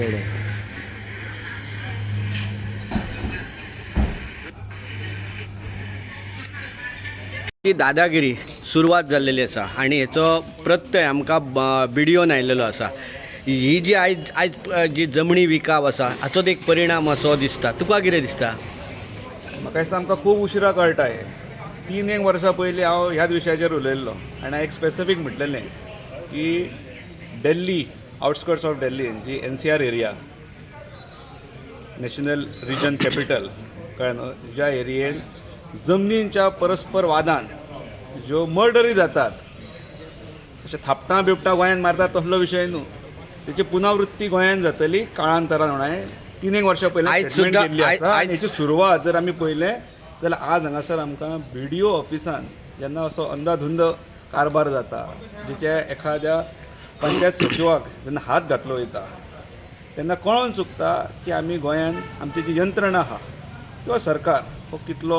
आहे. ही दादागिरी सुरवात जाल्लेली आसा आनी हेचो प्रत्यय आमकां बिडिओन आयिल्लो आसा ही जी आयज आयज जी जमनी विकाप आसा हाचोच एक परिणाम असो दिसता. तुका कितें दिसता? म्हाका दिसता आमकां खूब उशिरा कळटा हें. तीन एक वर्सां पयलीं हांव ह्याच विशयाचेर उलयल्लो. आनी हांवें एक स्पेसिफीक म्हटलेलें की Delhi outskirts of Delhi G N C R area national region capital कळ्ळें न्हू ज्या एरियेन जमनींच्या परस्पर वादान ज्यो मर्डरी जातात अशें थापटां बिपटां गोंयांत मारतात तसलो विशय न्हू. तेची पुनरावृत्ती गोंयांत जातली काळांतरान म्हणून हांवें तीन एक वर्सां पयलीं हेची सुरवात जर आमी पळयलें जाल्यार आज हांगासर आमकां बी डी ओ ऑफिसान जेन्ना असो अंदाधुंद कारबार जाता जेचे एखाद्या पंचायत सचिवाक जेन्ना हात घातलो वयता तेन्ना कळोवन चुकता की आमी गोंयांत आमची जी यंत्रणा आहा किंवा सरकार हो कितलो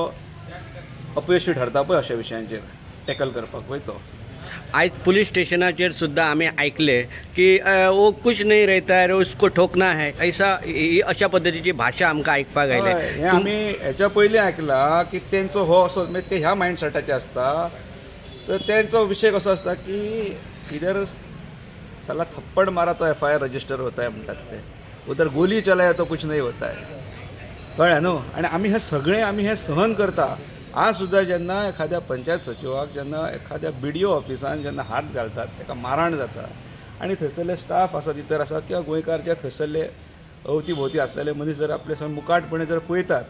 अपयशी ठरता पळय अशा विशयांचेर टॅकल करपाक पळय तो आयज पुलीस स्टेशनाचेर सुद्दां आमी आयकले की वो कुछ नहीं रहता है उसको ठोकना है ऐसा ही अशा पद्दतीची भाशा आमकां आयकपाक आयले हें आमी हेच्या पयलीं आयकलां की तेंचो हो असो म्हणजे ते ह्या मायंडसेटाचे आसता तर तेंचो विशय कसो आसता की इधर साला थप्पड मारा तो एफ आय आर रजिस्टर होत आहे म्हणटात ते. उदर गोली चलाया तो कुछ नाही होत आहे कळ्ळें न्हू आनी आमी हें सगळें आमी हें सहन करता. आज सुद्दां जेन्ना एखाद्या पंचायत सचिवाक जेन्ना एखाद्या बी डी ओ ऑफिसान जेन्ना हात घालतात ताका मारहाण जाता. आनी थंयसरले स्टाफ आसात इतर आसात किंवा गोंयकार जे थंयसरले अवती भोवती असलेले मनीस जर आपले सण मुकाटपणे जर पळयतात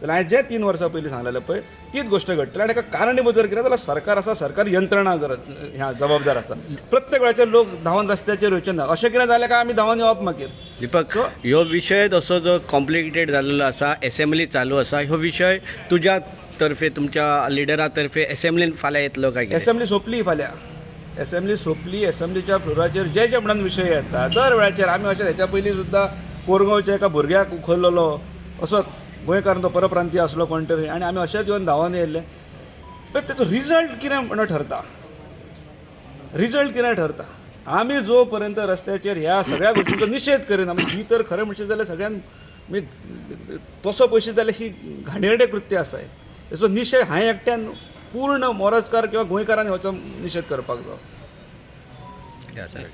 जाल्यार हांवें जे तीन वर्सां पयलीं सांगलेलें पळय तीच गोश्ट घडटली आनी ताका कारणीभूत जर कितें जाल्यार सरकार आसा सरकार यंत्रणा गरज ह्या जबाबदार आसा प्रत्येक वेळाचेर लोक धांवन रस्त्याचेर येवचे ना अशें कितें जालें काय आमी धांवन येवप मागीर दीपक ह्यो विशय असो जो कॉम्प्लिकेटेड जाल्लो आसा एसेंब्ली चालू आसा ह्यो विशय तुज्या तर्फे तुमच्या लिडरा तर्फे एसेंब्लीन फाल्यां येतलो काय कितें? एसेंब्ली सोंपली फाल्यां. एसेंब्ली सोंपली एसेंब्लीच्या फ्लोराचेर जे जे म्हणून विशय येता दर वेळाचेर आमी अशें हेच्या पयलीं सुद्दां कोरगांवच्या एका भुरग्याक उखललेलो असोच गोंयकार तो परप्रांतीय आसलो कोण तरी. आनी आमी अशेंच येवन धांवन येयल्ले. पण तेचो रिजल्ट कितें म्हणून ठरता? रिजल्ट कितें ठरता? आमी जो पर्यंत रस्त्याचेर ह्या सगळ्या गोष्टींचो निशेध करिना आमी म्हणजे ही तर खरें म्हणचे जाल्यार सगळ्यान तसो पयशे जाल्यार ही घाणेरडें कृत्य आसा हेचो निशेध हांवें एकट्यान पूर्ण मोरजकार किंवा गोंयकारांनी हेचो निशेध करपाक जाय